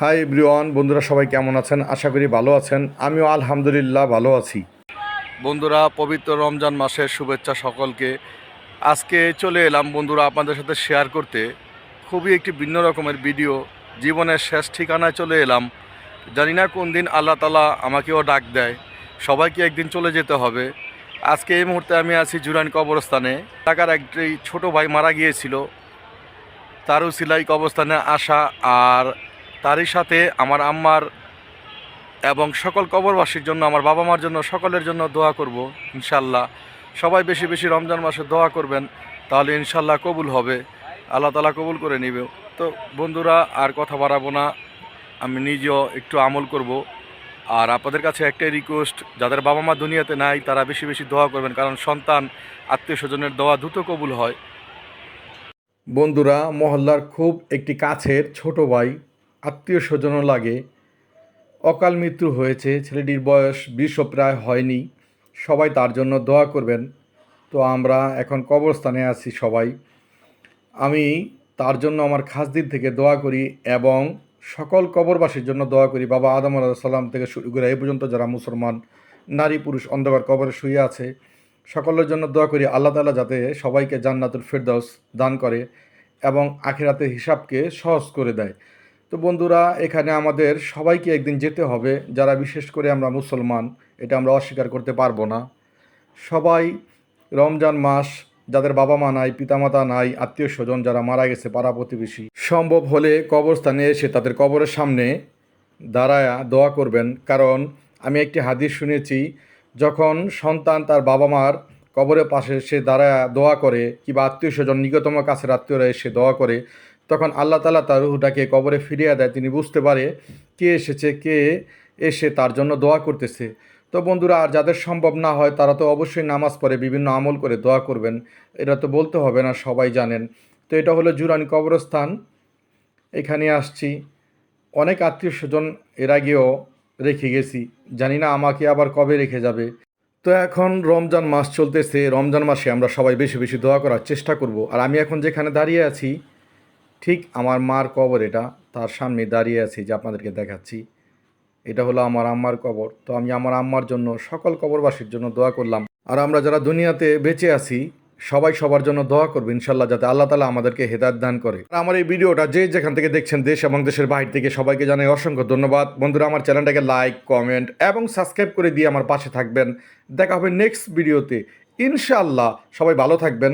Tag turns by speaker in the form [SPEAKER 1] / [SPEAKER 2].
[SPEAKER 1] Hi everyone বন্ধুরা সবাই কেমন আছেন? আশা করি ভালো আছেন। আমিও আলহামদুলিল্লাহ ভালো আছি। বন্ধুরা, পবিত্র রমজান মাসের শুভেচ্ছা সকলকে। আজকে চলে এলাম বন্ধুরা আপনাদের সাথে শেয়ার করতে। খুবই একটি ভিন্ন রকমের ভিডিও জীবনের শেষ ঠিকানায় চলে এলাম। জানি না কোন দিন আল্লাহ তালা আমাকেও ডাক দেয়। সবাইকে একদিন চলে যেতে হবে। আজকে এই মুহূর্তে আমি আছি জুরান কবরস্থানে। টাকার একটি ছোট ভাই মারা গিয়েছিল। তারও সিলাই কবরস্থানে আসা আর তারই সাথে আমার আম্মার এবং সকল কবরবাসীর জন্য, আমার বাবা মার জন্য, সকলের জন্য দোয়া করব ইনশাল্লাহ সবাই বেশি বেশি রমজান মাসে দোয়া করবেন, তাহলে ইনশাল্লাহ কবুল হবে। আল্লাহ তালা কবুল করে নিবে। তো বন্ধুরা, আর কথা বাড়াবো না। আমি নিজেও একটু আমল করব। আর আপনাদের কাছে একটাই রিকোয়েস্ট যাদের বাবা মা দুনিয়াতে নাই, তারা বেশি বেশি দোয়া করবেন, কারণ সন্তান আত্মীয় স্বজনের দোয়া দ্রুত কবুল হয়। বন্ধুরা, মহল্লার খুব একটি কাছের ছোট ভাই আত্মীয় স্বজনও লাগে। অকাল মৃত্যু হয়েছে, ছেলেটির বয়স বিশও প্রায় হয়নি। সবাই তার জন্য দোয়া করবেন। তো আমরা এখন কবরস্থানে আছি সবাই। আমি তার জন্য আমার খাস দিন থেকে দোয়া করি এবং সকল কবরবাসীর জন্য দোয়া করি। বাবা আদম সাল্লাম থেকে শুরু করে এই পর্যন্ত যারা মুসলমান, নারী, পুরুষ, অন্ধকার কবরে শুয়ে আছে, সকলের জন্য দোয়া করি আল্লাহ তালা যাতে সবাইকে জান্নাতুল ফেরদৌস দান করে এবং আখিরাতের হিসাবকে সহজ করে দেয়। তো বন্ধুরা, এখানে আমাদের সবাইকে একদিন যেতে হবে। যারা বিশেষ করে আমরা মুসলমান, এটা আমরা অস্বীকার করতে পারব না। সবাই রমজান মাস, যাদের বাবা মা নাই, পিতামাতা নাই আত্মীয় স্বজন যারা মারা গেছে, পাড়া প্রতিবেশী, সম্ভব হলে কবরস্থানে এসে তাদের কবরের সামনে দাঁড়ায়া দোয়া করবেন। কারণ আমি একটি হাদিস শুনেছি, যখন সন্তান তার বাবা মার কবরের পাশে সে দাঁড়ায়া দোয়া করে, কিংবা আত্মীয় স্বজন নিকটতম কাছের আত্মীয়রা এসে দোয়া করে তখন আল্লাহ তালা তার রুহুটাকে কবরে ফিরিয়ে দেয়। তিনি বুঝতে পারে কে এসেছে, কে এসে তার জন্য দোয়া করতেছে। তো বন্ধুরা, আর যাদের সম্ভব না হয়, তারা তো অবশ্যই নামাজ পড়ে বিভিন্ন আমল করে দোয়া করবেন। এটা তো বলতে হবে না, সবাই জানেন। তো এটা হলো জুরানি কবরস্থান। এখানে আসছি। অনেক আত্মীয় স্বজন এর আগেও রেখে গেছি। জানি না আমাকে আবার কবে রেখে যাবে। তো এখন রমজান মাস চলতেছে। রমজান মাসে আমরা সবাই বেশি বেশি দোয়া করার চেষ্টা করব। আর আমি এখন যেখানে দাঁড়িয়ে আছি ঠিক আমার মার কবর এটা, তার সামনে দাঁড়িয়ে আছি যে আপনাদেরকে দেখাচ্ছি। এটা হলো আমার আম্মার কবর। তো আমি আমার আম্মার জন্য, সকল কবরবাসীর জন্য দোয়া করলাম। আর আমরা যারা দুনিয়াতে বেঁচে আছি, সবাই সবার জন্য দোয়া করবে ইনশাল্লাহ, যাতে আল্লাহ তালা আমাদেরকে হেদায়ত দান করে। আমার এই ভিডিওটা যে যেখান থেকে দেখছেন দেশ এবং দেশের বাইরে থেকে, সবাইকে জানাই অসংখ্য ধন্যবাদ। বন্ধুরা, আমার চ্যানেলটাকে লাইক, কমেন্ট এবং সাবস্ক্রাইব করে দিয়ে আমার পাশে থাকবেন। দেখা হবে নেক্সট ভিডিওতে। ইনশাআল্লাহ সবাই ভালো থাকবেন।